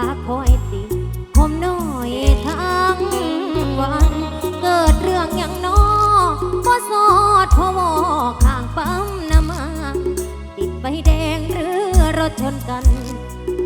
ค้าคอยติผมน้อยทั้งวัน เกิดเรื่องอย่างน้อก็สอดพอวอข้างปั๊มน้ำมันติดไฟแดงหรือรถชนกัน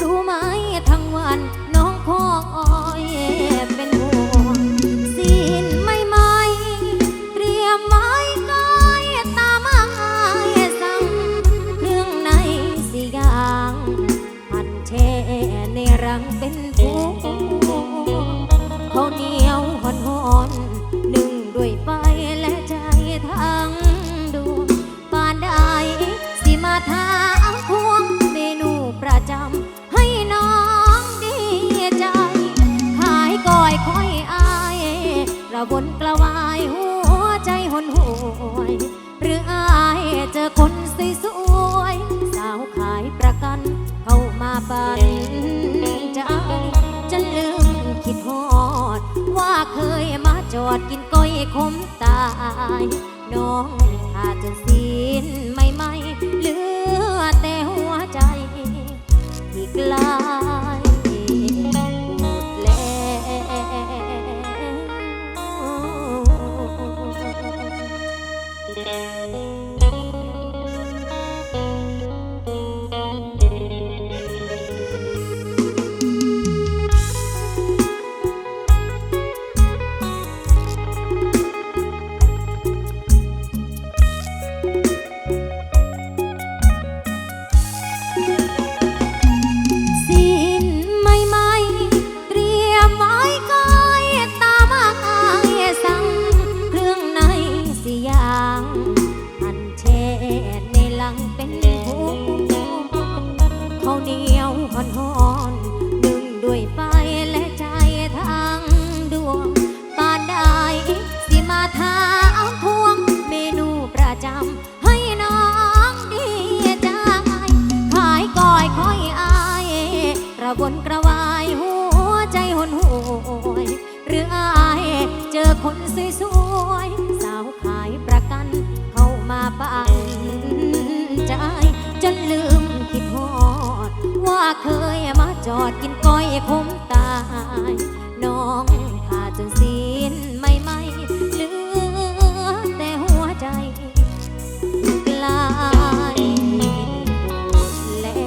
รู้ไหมทั้งวัน ให้น้องดีใจ ขายก้อยคอยอายกระวนกระวายหัวใจหนหวย หรืออายเจอคนสวยๆสาวขายประกัน เข้ามาปันใจจะลืมคิดฮอด ว่าเคยมาจอดกินก้อยขมตาย น้องถ้าจนสิ้นไม่ไม่เหลือ กลหม จนสิ้นไม่ไม่เหลือแต่หัวใจกลายแล้ว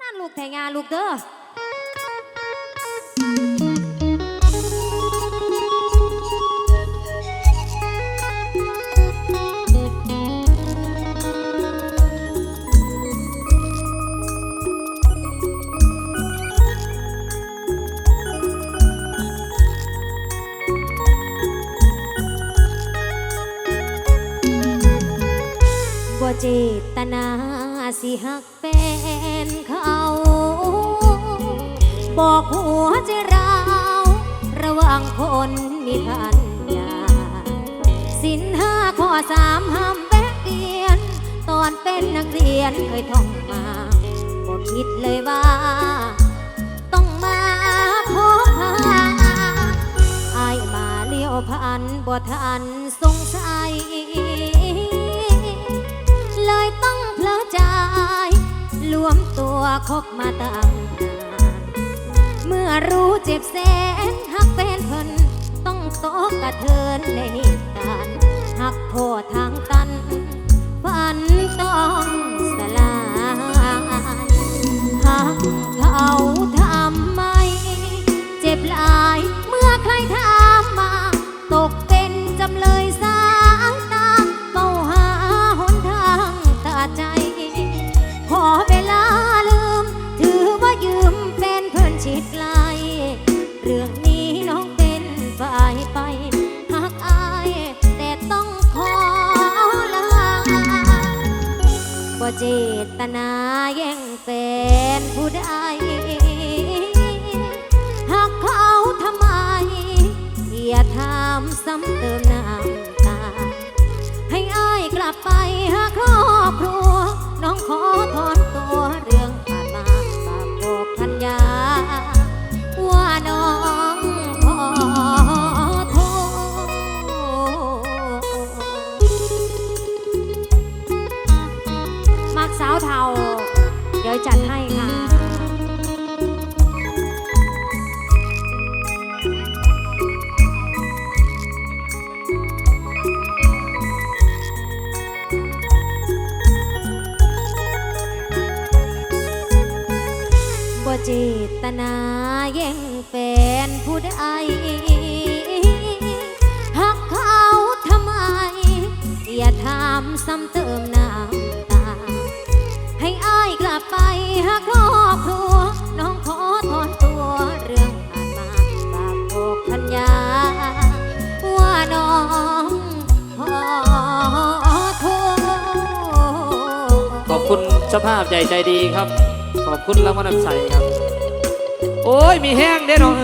นั่นลูกแต่งงานลูกเด้อ สินห้าข้อสามห้ามแบกเรียน ตอนเป็นนักเรียนเคยท่องมาบ่คิดเลยว่า ต้องมาพบพาอายมาเลี้ยวผ่านบ่ทันสงสัย เลยต้องเพลอใจรวมตัวคบมาตั้งนาน เมื่อรู้เจ็บแสนหักเพิ่น สอกกระเทินในการหักโทษทางตันฝันต้องสลายหักเขาทำไม เจ็บหลายเมื่อใครถามมา ตกเป็นจำเลยสายตาเฝ้าหาหนทางตาใจ ขอเวลาลืม ถือว่ายืมเป็นเพื่อนชิดไกลเรื่องนี้ เจตนาแย่งแฟนผู้ใดหากเขาทำไม อย่าทำซ้ำเติมน้ำตา ให้อ้ายกลับไปหาครอบครัว น้องขอถอนตัว จัดให้ค่ะ บ่เจตนาแย่งแฟนผู้ใดหักเขาทำไม อย่าถามซ้ำเติมนาำ ได้กลับไปหาครอบครัว น้องขอถอนตัวเรื่องผ่านมาฝากบอกพันยา ว่าน้องขอโทษ ขอบคุณสภาพใหญ่ใจดีครับ ขอบคุณรางวัลน้ำใสครับ โอ้ยมีแห้งได้อนอง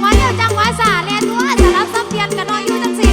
หัวเดียวจังหวะสาแลนตัวสลับสับเปลี่ยนกันหน่อยอยู่จังสิ